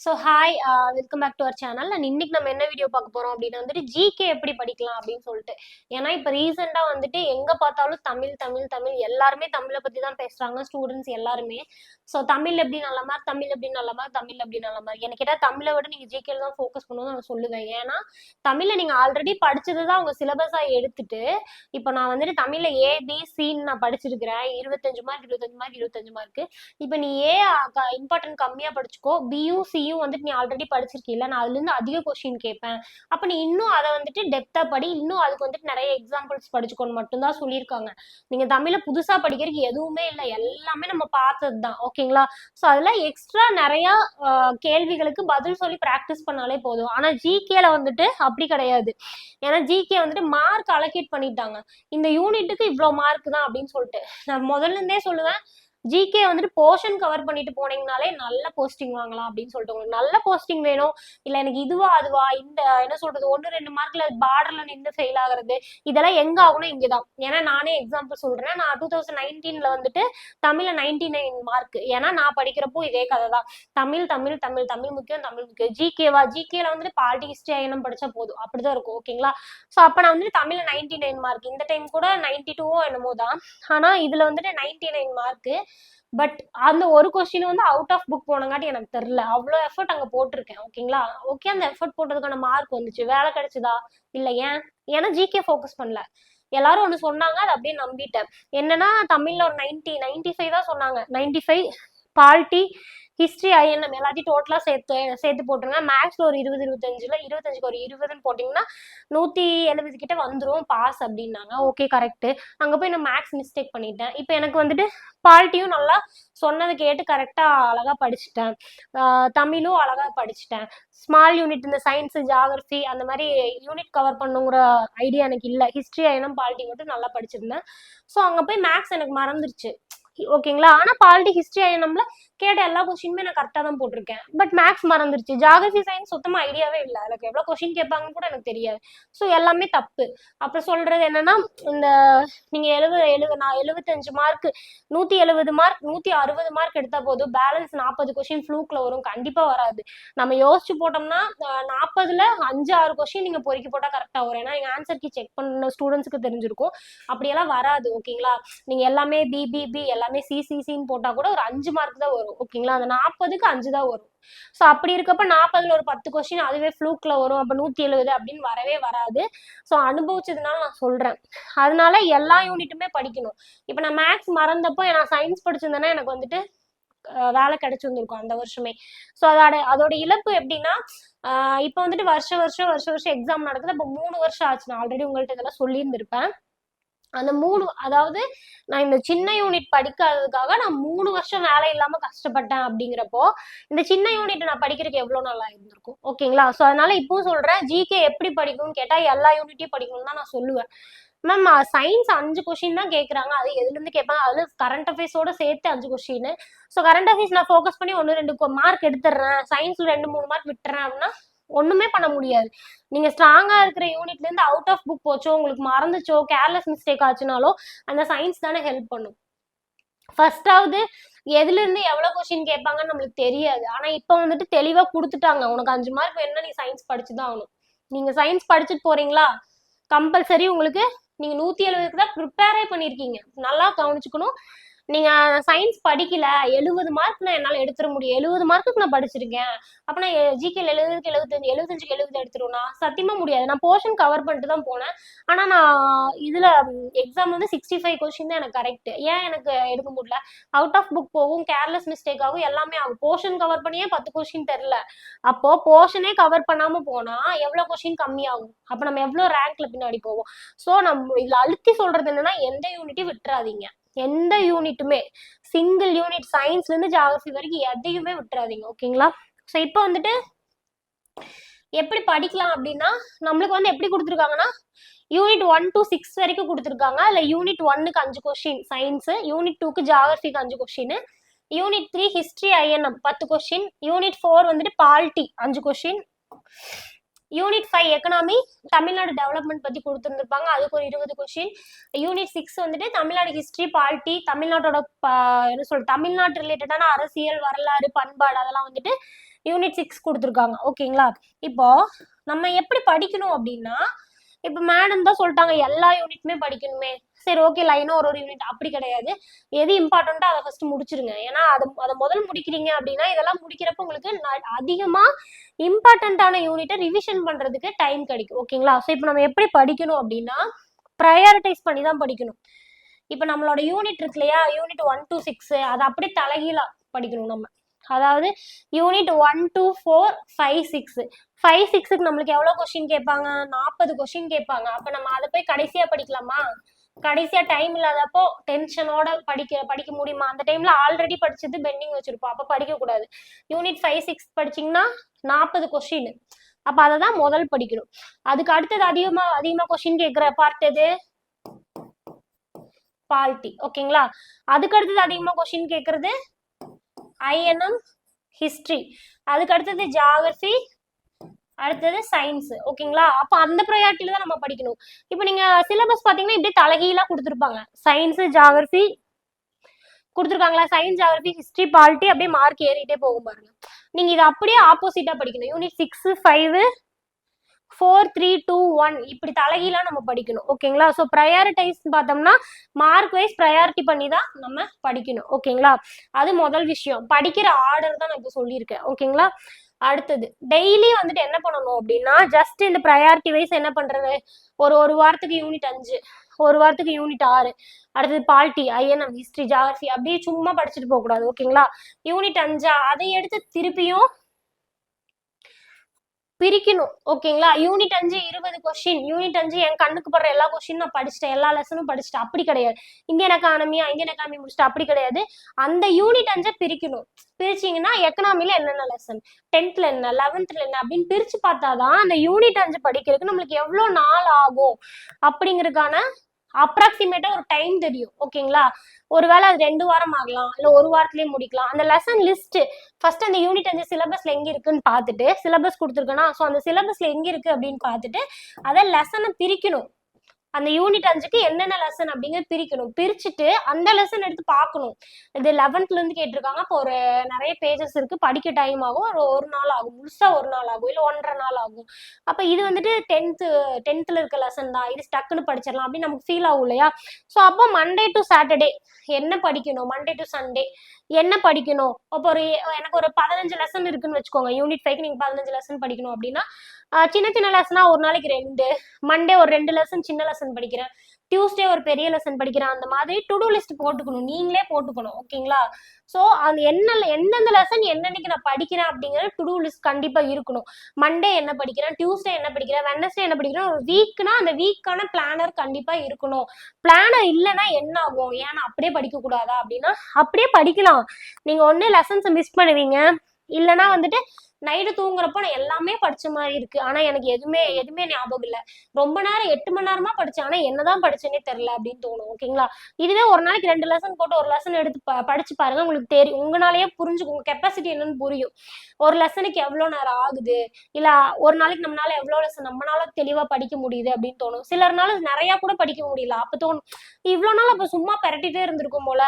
So hi welcome back to our channel and இன்னைக்கு நம்ம என்ன வீடியோ பார்க்க போறோம் அப்படின்னா வந்துட்டு ஜிகே எப்படி படிக்கலாம் அப்படின்னு சொல்லிட்டு. ஏன்னா இப்போ ரீசெண்டாக வந்துட்டு எங்க பார்த்தாலும் தமிழ் தமிழ் தமிழ் எல்லாருமே தமிழை பத்தி தான் பேசுறாங்க ஸ்டூடெண்ட்ஸ் எல்லாருமே. ஸோ தமிழ் எப்படி நல்ல மாதிரி தமிழ் எப்படி நல்ல மாதிரி தமிழ் எப்படி நல்ல மாதிரி எனக்கு கேட்டால் தமிழை விட நீங்க ஜிகேல தான் ஃபோக்கஸ் பண்ணணும்னு நான் சொல்லுவேன். ஏன்னா தமிழை நீங்க ஆல்ரெடி படிச்சது தான் உங்க சிலபஸா எடுத்துட்டு இப்போ நான் வந்துட்டு தமிழ்ல ஏ பி சின்னு நான் படிச்சிருக்கிறேன். இருபத்தஞ்சு மார்க் இருபத்தஞ்சு மார்க் இருபத்தஞ்சு மார்க் இப்போ நீ ஏ இம்பார்ட்டன்ட் கம்மியா படிச்சுக்கோ பியும் அதையும் வந்துட்டு நீ ஆல்ரெடி படிச்சிருக்கீல்ல நான் அதுல இருந்து அதிக கொஸ்டின் கேட்பேன். அப்ப நீ இன்னும் அதை வந்துட்டு டெப்தா படி இன்னும் அதுக்கு வந்துட்டு நிறைய எக்ஸாம்பிள்ஸ் படிச்சுக்கோன்னு மட்டும்தான் சொல்லியிருக்காங்க. நீங்க தமிழை புதுசா படிக்கிறதுக்கு எதுவுமே இல்லை எல்லாமே நம்ம பார்த்தது தான் ஓகேங்களா? ஸோ அதுல எக்ஸ்ட்ரா நிறைய கேள்விகளுக்கு பதில் சொல்லி ப்ராக்டிஸ் பண்ணாலே போதும். ஆனா ஜிகேல வந்துட்டு அப்படி கிடையாது. ஏன்னா ஜிகே வந்துட்டு மார்க் அலோகேட் பண்ணிட்டாங்க. இந்த யூனிட்டுக்கு இவ்வளோ மார்க் தான் அப்படின்னு சொல்லிட்டு. நான் முதல்ல இருந்தே சொல்லுவேன் ஜிகே வந்துட்டு போர்ஷன் கவர் பண்ணிட்டு போனீங்கனாலே நல்ல போஸ்டிங் வாங்கலாம் அப்படின்னு சொல்லிட்டு உங்களுக்கு நல்ல போஸ்டிங் வேணும். இல்ல எனக்கு இதுவா அதுவா இந்த என்ன சொல்றது ஒன்னு ரெண்டு மார்க்ல பார்டர்ல நின்று ஃபெயில் ஆகுறது இதெல்லாம் எங்க ஆகணும் இங்கதான். ஏன்னா நானே எக்ஸாம்பிள் சொல்றேன். நான் டூ தௌசண்ட் நைன்டீன்ல வந்துட்டு தமிழ்ல நைன்டி நைன் மார்க் ஏன்னா நான் படிக்கிறப்போ இதே கதை தான் தமிழ் தமிழ் தமிழ் தமிழ் முக்கியம் தமிழ் முக்கியம். ஜிகேவா ஜிகேல வந்துட்டு பாலிட்டி ஹிஸ்டரி ஐனம் படிச்சா போதும். அப்படிதான் இருக்கும் ஓகேங்களா ஸோ அப்போ நான் வந்துட்டு தமிழ்ல நைன்டி நைன் மார்க் இந்த டைம் கூட நைன்டி டூவோ என்னமோ தான் ஆனா இதுல வந்துட்டு நைன்டி நைன் மார்க் பட் அந்த ஒரு கொஸ்டின் வந்து அவுட் ஆஃப் புக் போனங்காட்டி எனக்கு தெரியல அவ்வளோ எஃபர்ட் அங்கே போட்டிருக்கேன். ஓகேங்களா ஓகே அந்த எஃபர்ட் போட்டதுக்கான மார்க் வந்துச்சு. வேலை கிடைச்சதா? இல்லை ஏன்? ஏன்னா ஜிகே ஃபோக்கஸ் பண்ணல. எல்லாரும் ஒன்று சொன்னாங்க அதை அப்படியே நம்பிட்டேன். என்னன்னா தமிழ்ல ஒரு நைன்டி நைன்டி ஃபைவ் தான் சொன்னாங்க. Ninety five polity history INM எல்லாத்தையும் டோட்டலாக சேர்த்து சேர்த்து போட்டுருங்க மேக்ஸில் ஒரு இருபது இருபத்தஞ்சில் இருபத்தஞ்சுக்கு ஒரு இருபதுன்னு போட்டிங்கன்னா நூற்றி எழுபது கிட்ட வந்துடும் பாஸ் அப்படின்னாங்க. ஓகே கரெக்டு அங்கே போய் நான் மேக்ஸ் மிஸ்டேக் பண்ணிட்டேன். இப்போ எனக்கு வந்துட்டு பால்ட்டியும் நல்லா சொன்னது கேட்டு கரெக்டாக அழகாக படிச்சுட்டேன். தமிழும் அழகாக படிச்சுட்டேன். ஸ்மால் யூனிட் இந்த சயின்ஸு ஜாகிரஃபி அந்த மாதிரி யூனிட் கவர் பண்ணுங்கிற ஐடியா எனக்கு இல்லை. ஹிஸ்ட்ரி ஐனம் பாலிட்டி மட்டும் நல்லா படிச்சிருந்தேன். ஸோ அங்கே போய் மேக்ஸ் எனக்கு மறந்துருச்சு. ஓகேங்களா? ஆனால் பாலிட்டி ஹிஸ்ட்ரி ஐஎன்எம்ல கேட்ட எல்லா கொஸ்டினுமே நான் கரெக்டாக தான் போட்டிருக்கேன். பட் மேக்ஸ் மறந்துருச்சு. ஜாகிரபி சயின்ஸ் சுத்தமாக ஐடியாவே இல்லை. எனக்கு எவ்வளோ கொஸ்டின் கேட்பாங்கன்னு கூட எனக்கு தெரியாது. ஸோ எல்லாமே தப்பு. அப்புறம் சொல்றது என்னன்னா இந்த நீங்க எழுபது எழுபது நான் எழுபத்தஞ்சு மார்க் நூத்தி எழுபது மார்க் நூத்தி அறுபது மார்க் எடுத்தா போதும். பேலன்ஸ் நாற்பது கொஸ்டின் ஃப்ளூக்ல வரும். கண்டிப்பா வராது. நம்ம யோசிச்சு போட்டோம்னா நாற்பதுல அஞ்சு ஆறு கொஸ்டின் நீங்க பொறுக்கி போட்டா கரெக்டா வரும். ஏன்னா எங்க ஆன்சர் கீ செக் பண்ண ஸ்டூடெண்ட்ஸ்க்கு தெரிஞ்சிருக்கும். அப்படியெல்லாம் வராது. ஓகேங்களா? நீங்க எல்லாமே பிபிபி எல்லாமே எல்லாமே சிசிசின்னு போட்டா கூட ஒரு அஞ்சு மார்க் தான் வரும் ஓகேங்களா அந்த நாற்பதுக்கு அஞ்சு தான் வரும். ஸோ அப்படி இருக்கப்ப நாற்பதுல ஒரு பத்து கொஸ்டின் அதுவே ஃப்ளூக்ல வரும் அப்போ நூத்தி எழுபது அப்படின்னு வரவே வராது. ஸோ அனுபவிச்சதுனால நான் சொல்றேன். அதனால எல்லா யூனிட்டுமே படிக்கணும். இப்போ நான் மேக்ஸ் மறந்தப்போ நான் சயின்ஸ் படிச்சிருந்தேன்னா எனக்கு வந்துட்டு வேலை கிடைச்சி வந்திருக்கும் அந்த வருஷமே. ஸோ அதோட அதோட இழப்பு எப்படின்னா இப்போ வந்துட்டு வருஷம் வருஷம் வருஷம் வருஷம் எக்ஸாம் நடக்குது. இப்போ மூணு வருஷம் ஆச்சு. நான் ஆல்ரெடி உங்கள்கிட்ட இதெல்லாம் சொல்லியிருந்திருப்பேன். அந்த மூணு அதாவது நான் இந்த சின்ன யூனிட் படிக்காததுக்காக நான் மூணு வருஷம் வேலை இல்லாம கஷ்டப்பட்டேன் அப்படிங்கிறப்போ இந்த சின்ன யூனிட் நான் படிக்கிறதுக்கு எவ்வளவு நல்லா இருந்திருக்கும்? ஓகேங்களா? ஸோ அதனால இப்பவும் சொல்றேன் ஜிகே எப்படி படிக்கணும்னு கேட்டா எல்லா யூனிட்டையும் படிக்கணும்னு தான் நான் சொல்லுவேன். மேம் சயின்ஸ் அஞ்சு கொஸ்டின் தான் கேட்குறாங்க அது எதுலேருந்து கேட்பாங்க அது கரண்ட் அஃபேர்ஸோட சேர்த்து அஞ்சு கொஸ்டின் ஸோ கரண்ட் அஃபேர்ஸ் நான் ஃபோக்கஸ் பண்ணி ஒன்று ரெண்டு மார்க் எடுத்துடுறேன். சயின்ஸில் ரெண்டு மூணு மார்க் விட்டுறேன் அப்படின்னா ஒண்ணுமே பண்ண முடியாது. நீங்க ஸ்ட்ராங்கா இருக்கிற யூனிட்ல இருந்து அவுட் ஆஃப் புக் போச்சோ உங்களுக்கு மறந்துச்சோ கேர்லெஸ் மிஸ்டேக் ஆச்சுனாலோ அந்த சயின்ஸ் தானே ஹெல்ப் பண்ணும். ஃபர்ஸ்டாவது எதுல இருந்து எவ்வளவு கொஸ்டின் கேட்பாங்கன்னு நம்மளுக்கு தெரியாது. ஆனா இப்போ வந்துட்டு தெளிவா கொடுத்துட்டாங்க. உனக்கு அஞ்சு மார்க் வேணும்னா நீ சயின்ஸ் படிச்சுதான் ஆகணும். நீங்க சயின்ஸ் படிச்சுட்டு போறீங்களா? கம்பல்சரி உங்களுக்கு நீங்க நூத்தி எழுபதுக்கு தான் ப்ரிப்பேரே பண்ணிருக்கீங்க. நல்லா கவனிச்சுக்கணும். நீங்க சயின்ஸ் படிக்கல எழுபது மார்க் நான் என்னால எடுத்துட முடியும் எழுபது மார்க்குக்கு நான் படிச்சிருக்கேன். அப்ப நான் ஜிகேல எழுபதுக்கு எழுபத்தஞ்சு எழுபத்தஞ்சுக்கு எழுபது எடுத்துருவேனா? சத்தியமா முடியாது. நான் போர்ஷன் கவர் பண்ணிட்டு தான் போனேன். ஆனா நான் இதுல எக்ஸாம் வந்து சிக்ஸ்டி ஃபைவ் கொஸ்டின் தான் எனக்கு கரெக்ட் ஏன் எனக்கு எடுக்க முடியல? அவுட் ஆஃப் புக் போகும் கேர்லெஸ் மிஸ்டேக் ஆகும் எல்லாமே ஆகும். போர்ஷன் கவர் பண்ணியே பத்து கொஸ்டின் தெரில. அப்போ போர்ஷனே கவர் பண்ணாம போனா எவ்வளவு கொஸ்டின் கம்மியாகும்? அப்ப நம்ம எவ்வளவு ரேங்க்ல பின்னாடி போவோம்? சோ நம்ம இதுல அழுத்தி சொல்றது என்னன்னா எந்த யூனிட்டையும் விட்டுறாதீங்க. எந்த யூனிட்டுமே சிங்கிள் யூனிட் சயின்ஸ்ல இருந்து ஜாகிரபி வரைக்கும் எதையுமே விட்டுறாதீங்க ஓகேங்களா ஸோ இப்போ வந்துட்டு எப்படி படிக்கலாம் அப்படின்னா நம்மளுக்கு வந்து எப்படி கொடுத்துருக்காங்கன்னா யூனிட் ஒன் டு சிக்ஸ் வரைக்கும் கொடுத்துருக்காங்க. இல்லை யூனிட் ஒன்னுக்கு அஞ்சு கொஸ்டின் சயின்ஸு யூனிட் டூக்கு ஜாகிரபிக்கு அஞ்சு question unit three history INM பத்து கொஸ்டின் யூனிட் ஃபோர் வந்துட்டு பால்ட்டி அஞ்சு question unit five economy Tamil Nadu development பற்றி கொடுத்துருந்துருப்பாங்க. அதுக்கு ஒரு இருபது கொஸ்டின் யூனிட் சிக்ஸ் வந்துட்டு தமிழ்நாடு ஹிஸ்ட்ரி பாலிட்டி தமிழ்நாட்டோட ப- என்ன சொல் தமிழ்நாட்டு ரிலேட்டடான அரசியல் வரலாறு பண்பாடு அதெல்லாம் வந்துட்டு யூனிட் சிக்ஸ் கொடுத்துருக்காங்க. ஓகேங்களா இப்போ நம்ம எப்படி படிக்கணும் அப்படின்னா இப்போ மேடம் தான் சொல்லிட்டாங்க எல்லா யூனிட்டுமே படிக்கணுமே. சரி ஓகே லைனா ஒரு ஒரு யூனிட் அப்படி கிடையாது. எது இம்பார்ட்டண்ட்டோ அதை ஃபர்ஸ்ட் முடிச்சிருங்க. ஏன்னா அதை அதை முதல் முடிக்கிறீங்க அப்படின்னா இதெல்லாம் முடிக்கிறப்ப உங்களுக்கு ந- அதிகமா இம்பார்ட்டண்ட்டான யூனிட்டை ரிவிஷன் பண்றதுக்கு டைம் கிடைக்கும். ஓகேங்களா ஸோ இப்போ நம்ம எப்படி படிக்கணும் அப்படின்னா ப்ரையாரிட்டைஸ் பண்ணி தான் படிக்கணும். இப்போ நம்மளோட யூனிட் இருக்கு இல்லையா? யூனிட் ஒன் டூ சிக்ஸ் அதை அப்படியே தலைகீழா படிக்கணும் நம்ம. அதாவது unit one two four five six five சிக்ஸுக்கு நம்மளுக்கு எவ்வளோ கொஸ்டின் கேட்பாங்க? நாற்பது கொஸ்டின் கேட்பாங்க. அப்போ நம்ம அதை போய் கடைசியாக படிக்கலாமா? கடைசியா டைம் இல்லாதப்போ டென்ஷனோட படிக்க படிக்க முடியுமா? அந்த டைம்ல ஆல்ரெடி படிச்சது பெண்டிங் வச்சிருப்போம். அப்போ படிக்க கூடாது யூனிட் ஃபைவ் சிக்ஸ் படிச்சீங்கன்னா நாற்பது கொஸ்டின் அப்ப அதை தான் முதல் படிக்கணும். அதுக்கு அடுத்தது அதிகமா அதிகமா கொஸ்டின் கேட்குற பார்ட் எது? பால்ட்டி ஓகேங்களா அதுக்கு அடுத்தது அதிகமா கொஸ்டின் கேட்கறது ஐஎன்எம் ஹிஸ்ட்ரி அதுக்கு அடுத்தது ஜாகிரபி அடுத்தது சயின்ஸ் ஓகேங்களா? அப்போ அந்த ப்ரையாரிட்டியில தான் நம்ம படிக்கணும். இப்போ நீங்க சிலபஸ் பாத்தீங்கன்னா இப்படி தலைகீழா கொடுத்துருப்பாங்க. சயின்ஸ் ஜாகிரபி கொடுத்துருக்காங்களா? சயின்ஸ் ஜாகிரபி ஹிஸ்ட்ரி பாலிட்டி அப்படியே மார்க் ஏறிட்டே போகும் பாருங்க. நீங்க இதை அப்படியே ஆப்போசிட்டா படிக்கணும். Unit six five four three two one இப்படி தலைகீழா நம்ம படிக்கணும். ஓகேங்களா ஸோ ப்ரையாரிட்டைஸ் பார்த்தோம்னா மார்க் வைஸ் ப்ரையாரிட்டி பண்ணி தான் நம்ம படிக்கணும். ஓகேங்களா அது முதல் விஷயம். படிக்கிற ஆர்டர் தான் நான் இப்போ சொல்லியிருக்கேன். ஓகேங்களா அடுத்தது டெய்லி வந்துட்டு என்ன பண்ணணும் அப்படின்னா ஜஸ்ட் இந்த ப்ரையாரிட்டி வைஸ் என்ன பண்ணுறது ஒரு ஒரு வாரத்துக்கு யூனிட் அஞ்சு ஒரு வாரத்துக்கு யூனிட் ஆறு. அடுத்தது பால்டி ஐஎன்எம் ஹிஸ்ட்ரி ஜாகிரபி அப்படியே சும்மா படிச்சுட்டு போகக்கூடாது. ஓகேங்களா யூனிட் அஞ்சா அதை எடுத்து திருப்பியும் பிரிக்கணும் ஓகேங்களா? யூனிட் அஞ்சு இருபது கொஸ்டின் யூனிட் அஞ்சு என் கண்ணுக்கு படுற எல்லா கொஸ்டின் நான் படிச்சிட்டேன். எல்லா லெசனும் படிச்சிட்டேன். அப்படி கிடையாது. இந்தியன் எக்கானமியா இந்தியன் எக்கானமி முடிச்சுட்டு அப்படி கிடையாது. அந்த யூனிட் அஞ்சை பிரிக்கணும். பிரிச்சிங்கன்னா எக்கனாமில என்னென்ன லெசன் டென்த்ல என்ன? லெவன்த்ல என்ன? அப்படின்னு பிரிச்சு பார்த்தாதான் அந்த யூனிட் அஞ்சு படிக்கிறதுக்கு நம்மளுக்கு எவ்வளோ நாள் ஆகும் அப்படிங்கிறதுக்கான அப்ராக்சிமேட்டா ஒரு டைம் தெரியும் ஓகேங்களா ஒருவேளை அது ரெண்டு வாரம் ஆகலாம் இல்ல ஒரு வாரத்திலேயே முடிக்கலாம். அந்த லெசன் லிஸ்ட் ஃபர்ஸ்ட் அந்த யூனிட் அந்த சிலபஸ்ல எங்க இருக்குன்னு பார்த்துட்டு சிலபஸ் கொடுத்துருக்கேன்னா ஸோ அந்த சிலபஸ்ல எங்க இருக்கு அப்படின்னு பார்த்துட்டு அதை லெசனை பிரிக்கணும். அந்த யூனிட் அஞ்சுக்கு என்னென்ன லெசன் அப்படிங்கிறது பிரிக்கணும். பிரிச்சுட்டு அந்த லெசன் எடுத்து பார்க்கணும். இது லெவன்த்ல இருந்து கேட்டிருக்காங்க. அப்போ ஒரு நிறைய பேஜஸ் இருக்கு. படிக்க டைம் ஆகும். ஒரு ஒரு நாள் ஆகும். முழுசா ஒரு நாள் ஆகும். இல்லை ஒன்றரை நாள் ஆகும். அப்ப இது வந்துட்டு டென்த்து டென்த்ல இருக்க லெசன் தான். இது டக்குன்னு படிச்சிடலாம் அப்படின்னு நமக்கு ஃபீல் ஆகும் இல்லையா? ஸோ அப்போ மண்டே டு சாட்டர்டே என்ன படிக்கணும்? மண்டே டு சண்டே என்ன படிக்கணும்? அப்போ ஒரு எனக்கு ஒரு பதினஞ்சு லெசன் இருக்குன்னு வச்சுக்கோங்க. யூனிட் ஃபைவ்க்கு நீங்க பதினஞ்சு லெசன் படிக்கணும் அப்படின்னா சின்ன சின்ன லெசனா ஒரு நாளைக்கு ரெண்டு. மண்டே ஒரு ரெண்டு லெசன் சின்ன லெசன் படிக்கிறேன். டியூஸ்டே ஒரு பெரிய லெசன் படிக்கிறேன். அந்த மாதிரி டு டூ லிஸ்ட் போட்டுக்கணும். நீங்களே போட்டுக்கணும். ஓகேங்களா? ஸோ அது என்ன எந்தெந்த லெசன் என்னன்னைக்கு நான் படிக்கிறேன் அப்படிங்கிறது டு டூ லிஸ்ட் கண்டிப்பாக இருக்கணும். மண்டே என்ன படிக்கிறேன்? டியூஸ்டே என்ன படிக்கிறேன்? வெனஸ்டே என்ன படிக்கிறேன்? ஒரு வீக்னா அந்த வீக்கான பிளானர் கண்டிப்பாக இருக்கணும். பிளானர் இல்லைன்னா என்ன ஆகும்? ஏன்னா அப்படியே படிக்கக்கூடாதா அப்படின்னா அப்படியே படிக்கலாம். நீங்கள் ஒன்று லெசன்ஸை மிஸ் பண்ணுவீங்க. இல்லைன்னா வந்துட்டு நைட்டு தூங்குறப்போ நான் எல்லாமே படிச்ச மாதிரி இருக்கு. ஆனா எனக்கு எதுவுமே எதுவுமே ஞாபகம் இல்ல. ரொம்ப நேரம் எட்டு மணி நேரமா படிச்சேன். ஆனா என்னதான் படிச்சேனே தெரியல அப்படின்னு தோணும். ஓகேங்களா இதுவே ஒரு நாளைக்கு ரெண்டு லெசன் போட்டு ஒரு லெசன் எடுத்து படிச்சு பாருங்க. உங்களுக்கு தெரியும் உங்களாலேயே புரிஞ்சுக்கும். உங்க கெப்பாசிட்டி என்னன்னு புரியும். ஒரு லெசனுக்கு எவ்வளவு நேரம் ஆகுது? இல்ல ஒரு நாளைக்கு நம்மளால எவ்வளவு லெசன் நம்மளால தெளிவா படிக்க முடியுது அப்படின்னு தோணும். சிலர்னால நிறைய கூட படிக்க முடியல. அப்ப தோணும் இவ்வளவு நாள் அப்ப சும்மா பரட்டிட்டே இருந்திருக்கும் போல.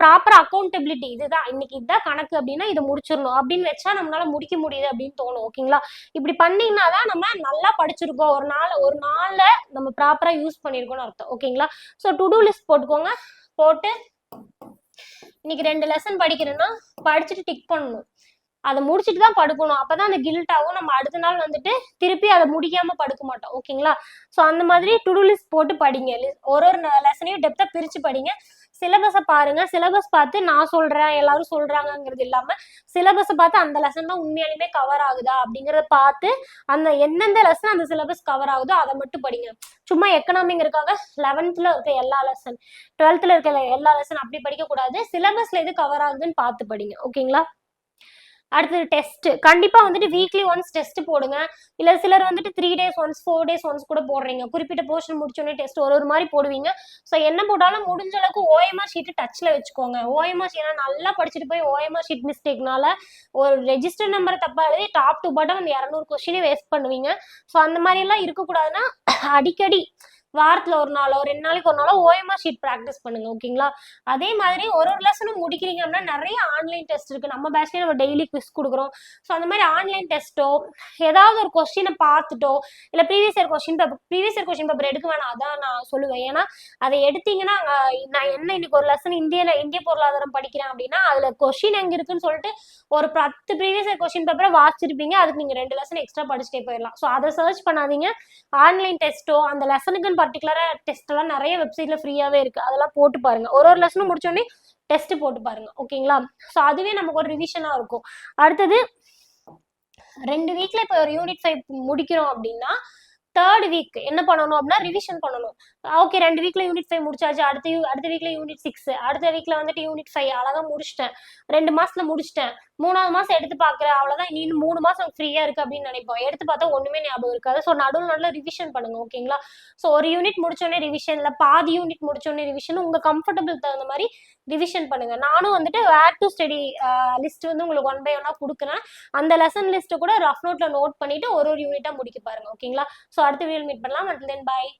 ப்ராப்பர் அக்கௌண்டபிலிட்டி இதுதான். இன்னைக்கு இதுதான் கணக்கு அப்படின்னா இதை முடிச்சிடணும். அப்படின்னு வச்சா நம்மளால முடிக்க முடியுது அப்படின்னு தோணும் ஓகேங்களா இப்படி பண்ணீங்கன்னா தான் நம்ம நல்லா படிச்சிருக்கோம். ஒரு நாள் ஒரு நாள்ல நம்ம ப்ராப்பரா யூஸ் பண்ணிருக்கோம்னு அர்த்தம் ஓகேங்களா ஸோ டு டூ லிஸ்ட் போட்டுக்கோங்க. போட்டு இன்னைக்கு ரெண்டு லெசன் படிக்கிறேன்னா படிச்சுட்டு டிக் பண்ணணும். அதை முடிச்சுட்டு தான் படுக்கணும். அப்பதான் அந்த கில்ட் ஆகும் நம்ம அடுத்த நாள் வந்துட்டு திருப்பி அதை முடிக்காம படுக்க மாட்டோம் ஓகேங்களா ஸோ அந்த மாதிரி டு டூ லிஸ்ட் போட்டு படிங்க. ஒரு ஒரு லெசனையும் டெப்தா பிரிச்சு படிங்க. சிலபஸை பாருங்க. சிலபஸ் பார்த்து நான் சொல்றேன் எல்லாரும் சொல்றாங்கங்கிறது இல்லாம சிலபஸை பார்த்து அந்த லெசன் தான் உண்மையாலுமே கவர் ஆகுதா அப்படிங்கறத பார்த்து அந்த எந்தெந்த லெசன் அந்த சிலபஸ் கவர் ஆகுதோ அதை மட்டும் படிங்க. சும்மா எக்கனாமிங்கிறதுக்காக லெவன்த்ல இருக்க எல்லா லெசன் டுவெல்த்ல இருக்க எல்லா லெசன் அப்படி படிக்க கூடாது சிலபஸ்ல எது கவர் ஆகுதுன்னு பார்த்து படிங்க. ஓகேங்களா அடுத்தது டெஸ்ட் கண்டிப்பா வந்துட்டு வீக்லி ஒன்ஸ் டெஸ்ட் போடுங்க. இல்ல சிலர் வந்துட்டு three days once four days once கூட போடுறீங்க. குறிப்பிட்ட போர்ஷன் முடிச்சோடனே டெஸ்ட் ஒரு ஒரு மாதிரி போடுவீங்க. ஸோ என்ன போட்டாலும் முடிஞ்ச அளவுக்கு ஓஎம்ஆர் ஷீட் டச்ல வச்சுக்கோங்க. ஓஎம்ஆர் ஷீட் நல்லா படிச்சுட்டு போய் ஓஎம்ஆர் ஷீட் மிஸ்டேக்னால ஒரு ரெஜிஸ்டர் நம்பர் தப்பா எழுதி டாப் டு பாட்டம் அந்த இரநூறு கொஸ்டினே வேஸ்ட் பண்ணுவீங்க. ஸோ அந்த மாதிரி எல்லாம் இருக்கக்கூடாதுன்னா அடிக்கடி வாரத்துல ஒரு நாளோ ரெண்டு நாளைக்கு ஒரு நாளோ ஓஎம்ஆர் ஷீட் ப்ராக்டிஸ் பண்ணுங்க ஓகேங்களா அதே மாதிரி ஒரு ஒரு லெசனும் முடிக்கிறீங்க அப்படின்னா நிறைய ஆன்லைன் டெஸ்ட் இருக்கு. நம்ம பேட்ச்லேயே நம்ம டெய்லி குவிஸ் கொடுக்குறோம். ஸோ அந்த மாதிரி ஆன்லைன் டெஸ்ட்டோ ஏதாவது ஒரு கொஸ்டினை பார்த்துட்டோ இல்லை previous year question paper previous year question paper எடுக்க வேணாம் அதான் நான் சொல்லுவேன். ஏன்னா அதை எடுத்தீங்கன்னா நான் என்ன இன்னைக்கு ஒரு லெசன் இந்திய இந்திய பொருளாதாரம் படிக்கிறேன் அப்படின்னா அதுல கொஸ்டின் எங்க இருக்குன்னு சொல்லிட்டு ஒரு பத்து ப்ரீவியஸ் இயர் கொஸ்டின் பேப்பரை வாசிச்சிருப்பீங்க. அதுக்கு நீங்க ரெண்டு லெசன் எக்ஸ்ட்ரா படிச்சுட்டே போயிடலாம். ஸோ அதை சர்ச் பண்ணாதீங்க. ஆன்லைன் டெஸ்ட்டோ அந்த லெசனுக்குன்னு பர்டிகுலராக டெஸ்ட்லாம் நிறைய வெப்சைட்ல ஃப்ரீயாகவே இருக்குது அதெல்லாம் போட்டு பாருங்க. ஒரு ஒரு லெசனும் முடிச்சோடனே டெஸ்ட் போட்டு பாருங்க. ஓகேங்களா ஸோ அதுவே நமக்கு ஒரு ரிவிஷனாக இருக்கும். அடுத்தது ரெண்டு வீக்ல இப்போ ஒரு யூனிட் ஃபைவ் முடிக்கிறோம் அப்படின்னா தேர்ட் வீக் என்ன பண்ணணும் அப்படின்னா ரிவிஷன் பண்ணணும். ஓகே ரெண்டு வீக்ல யூனிட் ஃபைவ் முடிச்சாச்சு. அடுத்த யூ- அடுத்த வீக்ல யூனிட் சிக்ஸ் அடுத்த வீக்ல வந்துட்டு யூனிட் ஃபைவ் அழகா முடிச்சிட்டேன். ரெண்டு மாசத்துல முடிச்சிட்டேன். மூணாவது மாசம் எடுத்து பாக்குற அவ்வளவுதான். இனி இன்னும் மூணு மாசம் ஃப்ரீயா இருக்கு அப்படின்னு நினைப்போம். எடுத்து பார்த்தா ஒண்ணுமே ஞாபகம் இருக்காது. ஸோ நடுவில் நடுவில் ரிவிஷன் பண்ணுங்க ஓகேங்களா ஸோ ஒரு யூனிட் முடிச்சோடனே ரிவிஷன்ல பாதி யூனிட் முடிச்சோடனே ரிவிஷன் உங்க கம்ஃபர்டபுள் தகுந்த மாதிரி ரிவிஷன் பண்ணுங்க. நானும் வந்துட்டு வேர் டு ஸ்டடி லிஸ்ட் வந்து உங்களுக்கு ஒன் பை ஒன்னா கொடுக்குறேன். அந்த லெசன் லிஸ்ட்டை கூட ரஃப் நோட்ல நோட் பண்ணிட்டு ஒரு ஒரு யூனிட்டா முடிக்க பாருங்க ஓகேங்களா ஸோ அடுத்த வீடியோ மீட் பண்ணலாம். And then bye